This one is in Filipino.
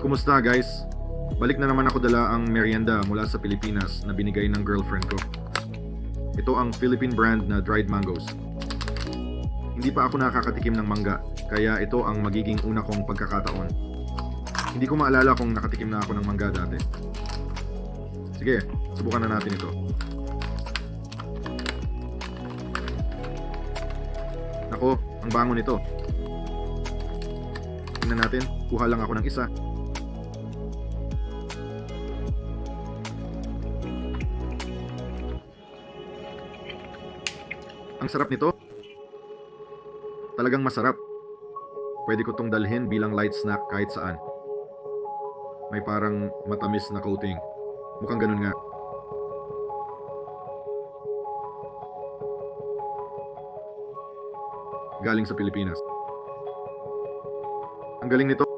Kumusta guys? Balik na naman ako dala ang merienda mula sa Pilipinas na binigay ng girlfriend ko. Ito ang Philippine brand na dried mangoes. Hindi pa ako nakakatikim ng mangga, kaya ito ang magiging una kong pagkakataon. Hindi ko maalala kung nakatikim na ako ng mangga dati. Sige, subukan na natin ito. Nako, ang bango nito. Tingnan natin, kuha lang ako ng isa. Ang sarap nito. Talagang masarap. Pwede ko tong dalhin bilang light snack kahit saan. May parang matamis na coating. Mukhang ganun nga. Galing sa Pilipinas. Galing nito.